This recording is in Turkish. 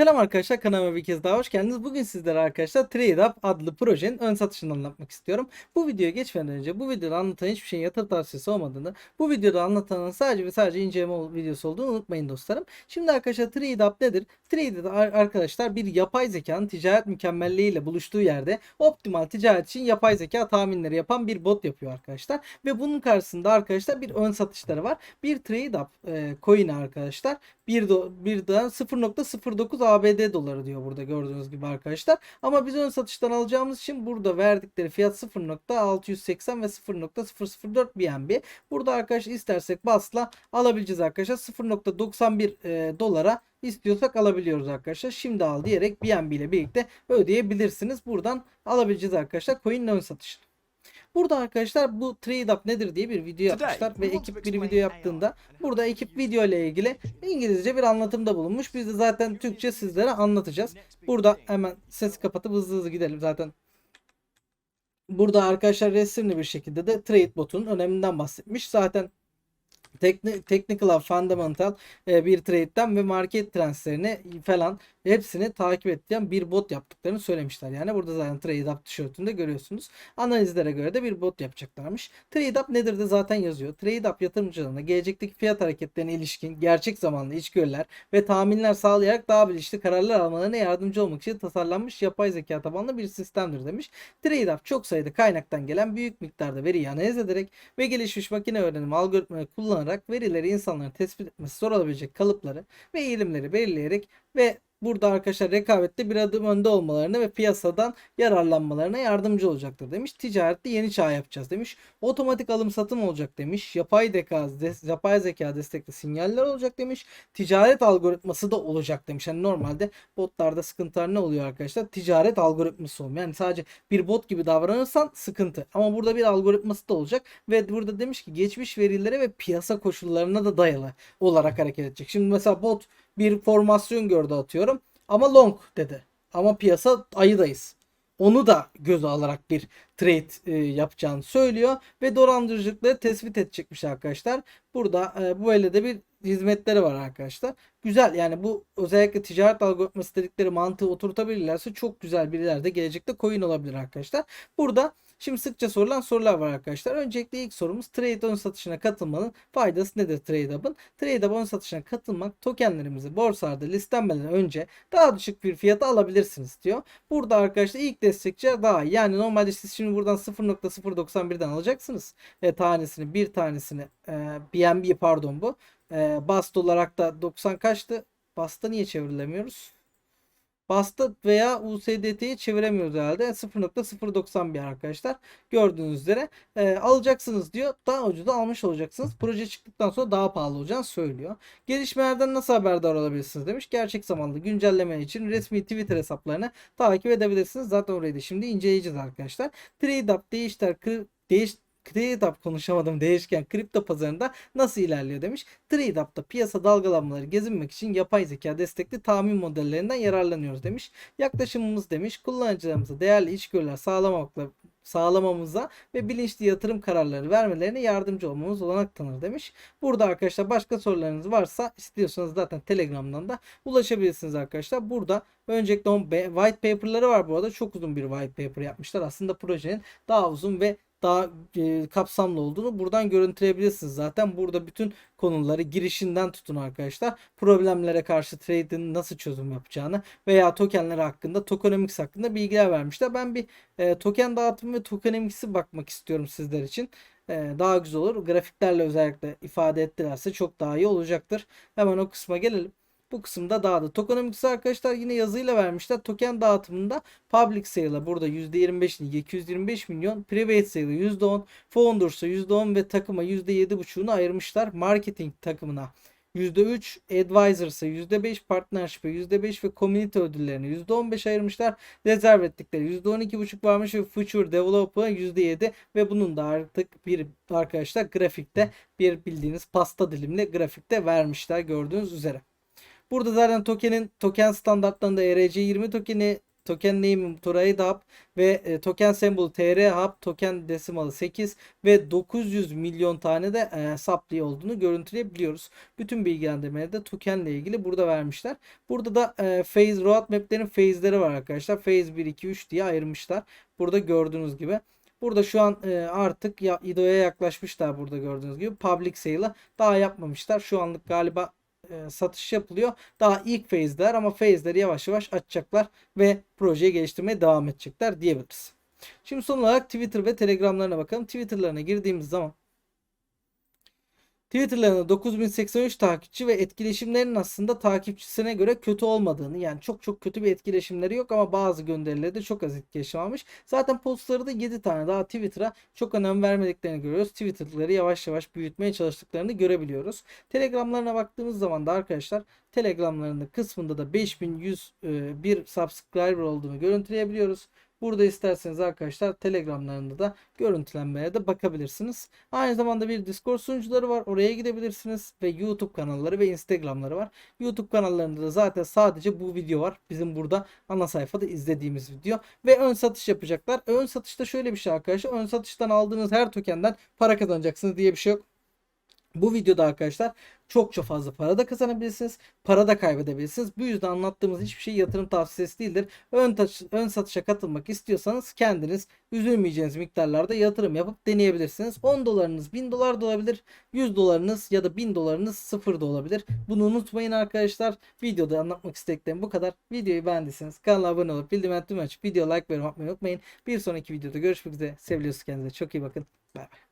Selam arkadaşlar kanalıma bir kez daha hoş geldiniz. Bugün sizlere arkadaşlar TradeUp adlı projenin ön satışını anlatmak istiyorum. Bu videoya geçmeden önce bu videoda anlatan hiçbir şeyin yatırım tavsiyesi olmadığını, bu videoda anlatanın sadece ve sadece inceleme videosu olduğunu unutmayın dostlarım. Şimdi arkadaşlar TradeUp nedir? TradeUp ar- arkadaşlar bir yapay zekanın ticaret mükemmelliğiyle buluştuğu yerde optimal ticaret için yapay zeka tahminleri yapan bir bot yapıyor arkadaşlar. Ve bunun karşısında arkadaşlar bir ön satışları var. Bir TradeUp e, coin'i arkadaşlar bir, do, bir de 0.09 ABD doları diyor burada gördüğünüz gibi arkadaşlar. Ama biz ön satıştan alacağımız için burada verdikleri fiyat 0.680 ve 0.004 BNB. Burada arkadaşlar istersek basla alabileceğiz arkadaşlar. 0.91 e, dolara istiyorsak alabiliyoruz arkadaşlar. Şimdi al diyerek BNB ile birlikte ödeyebilirsiniz. Buradan alabileceğiz arkadaşlar coin'in ön satışını. Burada arkadaşlar bu trade up nedir diye bir video yapmışlar ve ekip bir video yaptığında burada ekip video ile ilgili İngilizce bir anlatımda bulunmuş. Biz de zaten Türkçe sizlere anlatacağız. Burada hemen sesi kapatıp hızlı hızlı gidelim zaten. Burada arkadaşlar resimli bir şekilde de trade bot'un öneminden bahsetmiş. Zaten technical fundamental e, bir trade'den ve market transferini falan hepsini takip ettiğim bir bot yaptıklarını söylemişler. Yani burada zaten trade up tişörtünde görüyorsunuz. Analizlere göre de bir bot yapacaklarmış. Trade up nedir de zaten yazıyor. Trade up yatırımcılarına gelecekteki fiyat hareketlerine ilişkin gerçek zamanlı içgörüler ve tahminler sağlayarak daha bilinçli kararlar almalarına yardımcı olmak için tasarlanmış yapay zeka tabanlı bir sistemdir demiş. Trade up çok sayıda kaynaktan gelen büyük miktarda veriyi analiz ederek ve gelişmiş makine öğrenimi algoritmaları kullanarak verileri insanların tespit etmesi zor olabilecek kalıpları ve eğilimleri belirleyerek ve burada arkadaşlar rekabette bir adım önde olmalarına ve piyasadan yararlanmalarına yardımcı olacaktır demiş. Ticarette yeni çağ yapacağız demiş. Otomatik alım satım olacak demiş. Yapay zeka, yapay zeka destekli sinyaller olacak demiş. Ticaret algoritması da olacak demiş. Yani normalde botlarda sıkıntılar ne oluyor arkadaşlar? Ticaret algoritması olmuyor. Yani sadece bir bot gibi davranırsan sıkıntı. Ama burada bir algoritması da olacak ve burada demiş ki geçmiş verilere ve piyasa koşullarına da dayalı olarak hareket edecek. Şimdi mesela bot bir formasyon gördü atıyorum ama long dedi. Ama piyasa ayıdayız. Onu da göze alarak bir trade e, yapacağını söylüyor ve dolandırıcılıkları tespit edecekmiş arkadaşlar. Burada e, böyle de bir hizmetleri var arkadaşlar. Güzel yani bu özellikle ticaret algoritması dedikleri mantığı oturtabilirlerse çok güzel bir ileride gelecekte coin olabilir arkadaşlar. Burada Şimdi sıkça sorulan sorular var arkadaşlar. Öncelikle ilk sorumuz trade ön satışına katılmanın faydası nedir TradeUp'ın? TradeUp ön satışına katılmak tokenlerimizi borsalarda listelenmeden önce daha düşük bir fiyata alabilirsiniz diyor. Burada arkadaşlar ilk destekçi daha iyi. Yani normalde siz şimdi buradan 0.091'den alacaksınız. E, tanesini bir tanesini e, BNB pardon bu. E, Bast olarak da 90 kaçtı? Bast'a niye çevirilemiyoruz? Bastı veya USDT'yi çeviremiyoruz herhalde. 0.091 arkadaşlar. Gördüğünüz üzere e, alacaksınız diyor. Daha ucuza almış olacaksınız. Proje çıktıktan sonra daha pahalı olacağını söylüyor. Gelişmelerden nasıl haberdar olabilirsiniz demiş. Gerçek zamanlı güncelleme için resmi Twitter hesaplarını takip edebilirsiniz. Zaten orayı da şimdi inceleyeceğiz arkadaşlar. TradeUp değişler değiş TradeUp konuşamadım değişken kripto pazarında nasıl ilerliyor demiş. TradeUp'ta piyasa dalgalanmaları gezinmek için yapay zeka destekli tahmin modellerinden yararlanıyoruz demiş. Yaklaşımımız demiş kullanıcılarımıza değerli içgörüler sağlamakla sağlamamıza ve bilinçli yatırım kararları vermelerine yardımcı olmamız olanak tanır demiş. Burada arkadaşlar başka sorularınız varsa istiyorsanız zaten Telegram'dan da ulaşabilirsiniz arkadaşlar. Burada öncelikle white paper'ları var bu arada. Çok uzun bir white paper yapmışlar. Aslında projenin daha uzun ve daha e, kapsamlı olduğunu buradan görüntüleyebilirsiniz. Zaten burada bütün konuları girişinden tutun arkadaşlar. Problemlere karşı trade'in nasıl çözüm yapacağını veya tokenler hakkında, tokenomics hakkında bilgiler vermişler. Ben bir e, token dağıtımı ve tokenomics'i bakmak istiyorum sizler için. E, daha güzel olur. Grafiklerle özellikle ifade ettilerse çok daha iyi olacaktır. Hemen o kısma gelelim. Bu kısımda dağıdı. Tokenomics arkadaşlar yine yazıyla vermişler. Token dağıtımında public sale'a burada %25'ini 225 milyon, private sale'a %10, founders'a %10 ve takıma %7,5'unu ayırmışlar. Marketing takımına %3, Advisors'a %5, Partnership'e %5 ve Community ödüllerine %15 ayırmışlar. Rezerv ettikleri %12,5 varmış ve Future Developer'a %7 ve bunun da artık bir arkadaşlar grafikte bir bildiğiniz pasta dilimli grafikte vermişler gördüğünüz üzere. Burada zaten tokenin token standartlarında ERC20 tokeni token name Trade Hub ve e, token symbol TR Hub, token desimalı 8 ve 900 milyon tane de e, supply olduğunu görüntüleyebiliyoruz. Bütün bilgilendirmeleri de tokenle ilgili burada vermişler. Burada da e, phase roadmap'lerin phase'leri var arkadaşlar. Phase 1 2 3 diye ayırmışlar. Burada gördüğünüz gibi. Burada şu an e, artık ya, IDO'ya yaklaşmışlar burada gördüğünüz gibi. Public sale'ı daha yapmamışlar. Şu anlık galiba e, satış yapılıyor. Daha ilk phase'ler ama phase'leri yavaş yavaş açacaklar ve projeyi geliştirmeye devam edecekler diyebiliriz. Şimdi son olarak Twitter ve Telegram'larına bakalım. Twitter'larına girdiğimiz zaman Twitter'larında 9083 takipçi ve etkileşimlerinin aslında takipçisine göre kötü olmadığını yani çok çok kötü bir etkileşimleri yok ama bazı gönderileri çok az etkileşim almış. Zaten postları da 7 tane daha Twitter'a çok önem vermediklerini görüyoruz. Twitter'ları yavaş yavaş büyütmeye çalıştıklarını görebiliyoruz. Telegram'larına baktığımız zaman da arkadaşlar Telegram'larının kısmında da 5101 subscriber olduğunu görüntüleyebiliyoruz. Burada isterseniz arkadaşlar Telegram'larında da görüntülenmeye de bakabilirsiniz. Aynı zamanda bir Discord sunucuları var. Oraya gidebilirsiniz. Ve YouTube kanalları ve Instagram'ları var. YouTube kanallarında da zaten sadece bu video var. Bizim burada ana sayfada izlediğimiz video. Ve ön satış yapacaklar. Ön satışta şöyle bir şey arkadaşlar. Ön satıştan aldığınız her tokenden para kazanacaksınız diye bir şey yok. Bu videoda arkadaşlar çokça fazla para da kazanabilirsiniz. Para da kaybedebilirsiniz. Bu yüzden anlattığımız hiçbir şey yatırım tavsiyesi değildir. Ön, taş, ön satışa katılmak istiyorsanız kendiniz üzülmeyeceğiniz miktarlarda yatırım yapıp deneyebilirsiniz. 10 dolarınız 1000 dolar da olabilir. 100 dolarınız ya da 1000 dolarınız sıfır da olabilir. Bunu unutmayın arkadaşlar. Videoda anlatmak istediklerim bu kadar. Videoyu beğendiyseniz kanala abone olup bildirim tüm açıp video like ve unutmayın. Bir sonraki videoda görüşmek üzere. Seviyorsunuz kendinize. Çok iyi bakın. Bay bay.